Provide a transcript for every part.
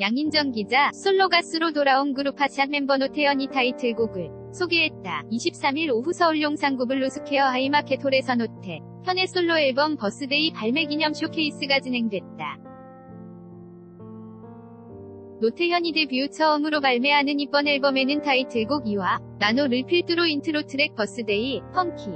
양인정 기자, 솔로 가수로 돌아온 그룹 핫샷 멤버 노태연이 타이틀곡을 소개했다. 23일 오후 서울 용산구 블루스퀘어 하이마켓 홀에서 노태, 현의 솔로 앨범 버스데이 발매 기념 쇼케이스가 진행됐다. 노태현이 데뷔 처음으로 발매하는 이번 앨범에는 타이틀곡 2와 나노를 필두로 인트로 트랙 버스데이, 펑키,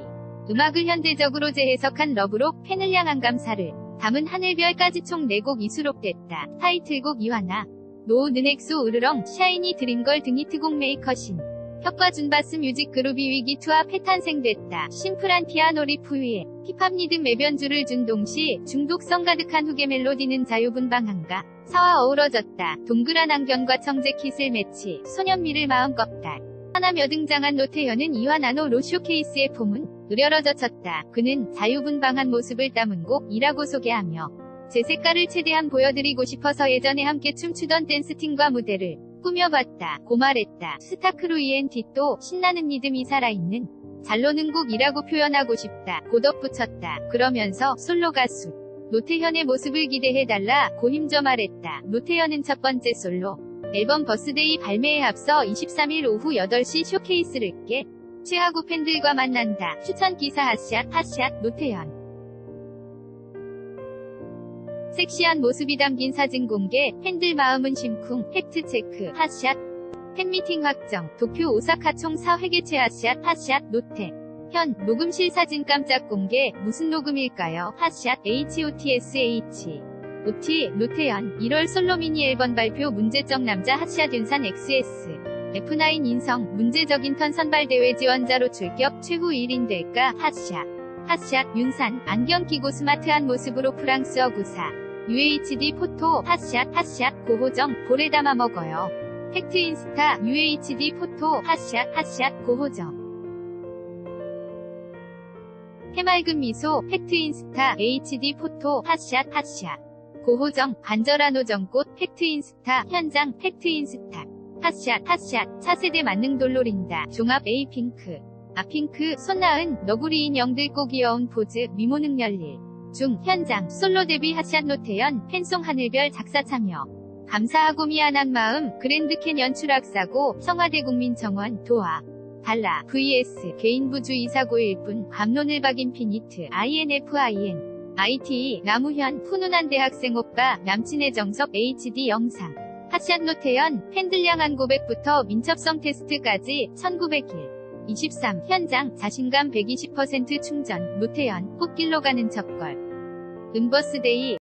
음악을 현대적으로 재해석한 러브록, 팬을 향한 감사를 담은 하늘별까지 총 4곡 이 수록됐다. 타이틀곡 2화나 노, 느넥소, 으르렁, 샤이니, 드림걸 등이 트곡 메이커신 혁과 준바스 뮤직 그룹이 위기 투와 패탄생됐다. 심플한 피아노 리프 위에 힙합 리듬 매변주를 준 동시 중독성 가득한 후계 멜로디는 자유분방함과 사와 어우러졌다. 동그란 안경과 청재 킷을 매치 소년미를 마음껏 달. 하나며 등장한 노태현은 이화 나노 로 쇼케이스의 폼은 으려러져 쳤다. 그는 자유분방한 모습을 담은 곡이라고 소개하며 제 색깔을 최대한 보여드리고 싶어서 예전에 함께 춤추던 댄스팀과 무대를 꾸며봤다. 고말했다. 스타크루이엔 뒷도 신나는 리듬이 살아있는 잘 노는 곡이라고 표현하고 싶다. 고 덧붙였다. 그러면서 솔로 가수 노태현의 모습을 기대해달라 고힘져 말했다. 노태현은 첫 번째 솔로 앨범 버스데이 발매에 앞서 23일 오후 8시 쇼케이스를 깨 최하구 팬들과 만난다. 추천 기사 핫샷 핫샷 노태현 섹시한 모습이 담긴 사진 공개, 팬들 마음은 심쿵, 팩트체크, 핫샷, 팬미팅 확정, 도쿄 오사카 총 4회개체 핫샷, 핫샷, 노태. 현, 녹음실 사진 깜짝 공개, 무슨 녹음일까요? 핫샷, HOTSH. OT, 노태현, 1월 솔로 미니 앨범 발표 문제적 남자 핫샷 윤산 XS. F9 인성, 문제적인 턴 선발대회 지원자로 출격, 최후 1인 될까? 핫샷. 핫샷, 윤산, 안경 끼고 스마트한 모습으로 프랑스어 구사. UHD 포토, 핫샷, 핫샷, 고호정, 볼에 담아 먹어요. 팩트 인스타, UHD 포토, 핫샷, 핫샷, 고호정. 해맑은 미소, 팩트 인스타, HD 포토, 핫샷, 핫샷. 고호정, 반절한 오정꽃, 팩트 인스타, 현장, 팩트 인스타. 핫샷, 핫샷, 차세대 만능 돌로린다. 종합 A 핑크. 아 핑크, 손나은, 너구리 인형들 꼭 귀여운 포즈, 미모 능 열일. 중, 현장, 솔로 데뷔 핫샷 노태연, 팬송 하늘별 작사 참여. 감사하고 미안한 마음, 그랜드 캔 연출학사고, 청와대 국민청원, 도화. 달라, vs, 개인부주 이사고일 뿐, 감론을 박인 피니트, INFIN. ITE, 나무현, 훈훈한 대학생 오빠, 남친의 정석, HD 영상. 핫샷 노태연, 팬들 향한 고백부터 민첩성 테스트까지, 1900일. 23. 현장, 자신감 120% 충전, 노태연, 꽃길로 가는 첫걸. 음버스데이,